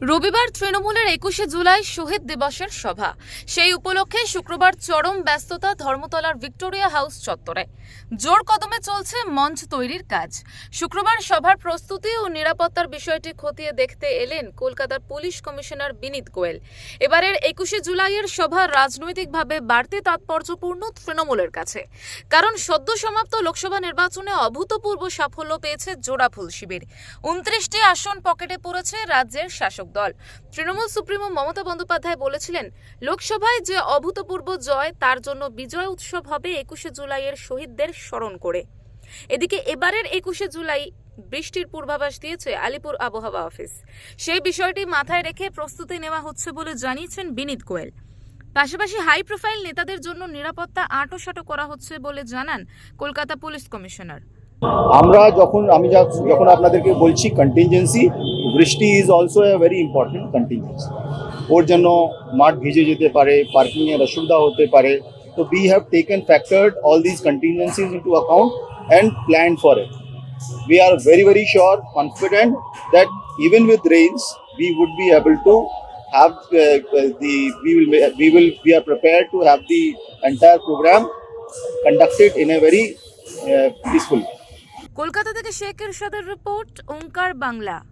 রবিবার তৃণমূলের একুশে জুলাই শহীদ দিবসের সভা। সেই উপলক্ষে শুক্রবার চরম ব্যস্ততা ধর্মতলার ভিক্টোরিয়া হাউস চত্বরে। জোর কদমে চলছে মঞ্চ তৈরির কাজ। শুক্রবার সভার প্রস্তুতি ও নিরাপত্তার বিষয়টি খতিয়ে দেখতে এলেন কলকাতার পুলিশ কমিশনার বিনীত গোয়েল। এবারের একুশে জুলাইয়ের সভা রাজনৈতিকভাবে বাড়তি তাৎপর্যপূর্ণ তৃণমূলের কাছে। কারণ সদ্য সমাপ্ত লোকসভা নির্বাচনে অভূতপূর্ব সাফল্য পেয়েছে জোড়াফুল শিবির। উনত্রিশটি আসন পকেটে পড়েছে রাজ্যের শাসক দল। তৃণমূল সুপ্রিমো মমতা বন্দ্যোপাধ্যায় বলেছিলেন, লোকসভায় যে অভূতপূর্ব জয়, তার জন্য বিজয় উৎসব হবে একুশে জুলাইয়ের শহীদদের স্মরণ করে। এদিকে এবারের একুশে জুলাই বৃষ্টির পূর্বাভাস দিয়েছে আলিপুর আবহাওয়া অফিস। সেই বিষয়টি মাথায় রেখে প্রস্তুতি নেওয়া হচ্ছে বলে জানিয়েছেন বিনীত গোয়েল। পাশাপাশি হাই প্রোফাইল নেতাদের জন্য নিরাপত্তা আঁটোসাঁটো করা হচ্ছে বলে জানান কলকাতা পুলিশ কমিশনার। আমরা যখন, আমি যখন আপনাদেরকে বলছি কন্টিনজেন্সি বৃষ্টি is also a very important contingency ওর জন্য মাঠ ভিজে যেতে পারে পার্কিং এর অসুবিধা হতে পারে তো we have taken factored all this contingencies into account and plan for it we are very very sure confident that even with rains we would be able to have uh, uh, the we will ma- we will we are prepared to have the entire program conducted in a very uh, peaceful way. Kolkata থেকে শেখ এরশাদের report ওঙ্কার বাংলা